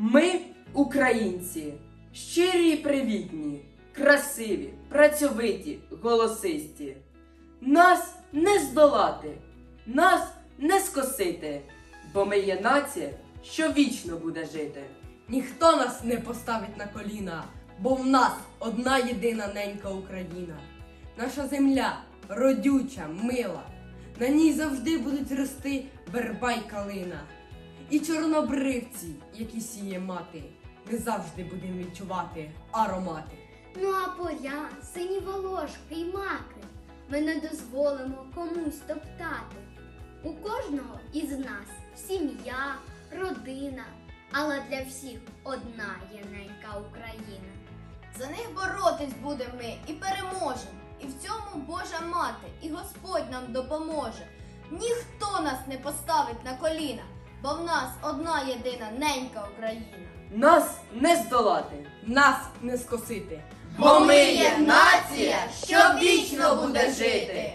Ми українці, щирі і привітні, красиві, працьовиті, голосисті. Нас не здолати, нас не скосити, бо ми є нація, що вічно буде жити. Ніхто нас не поставить на коліна, бо в нас одна єдина ненька Україна. Наша земля родюча, мила. На ній завжди будуть рости верба й калина. І чорнобривці, які сіє мати, ми завжди будемо відчувати аромати. Ну а поля, сині волошки й маки ми не дозволимо комусь топтати. У кожного із нас сім'я, родина, але для всіх одна єненька Україна. За них боротись будемо ми і переможемо. І в цьому Божа мати, і Господь нам допоможе. Ніхто нас не поставить на коліна, бо в нас одна єдина ненька Україна. Нас не здолати. Нас не скосити. Бо ми є нація, що вічно буде жити.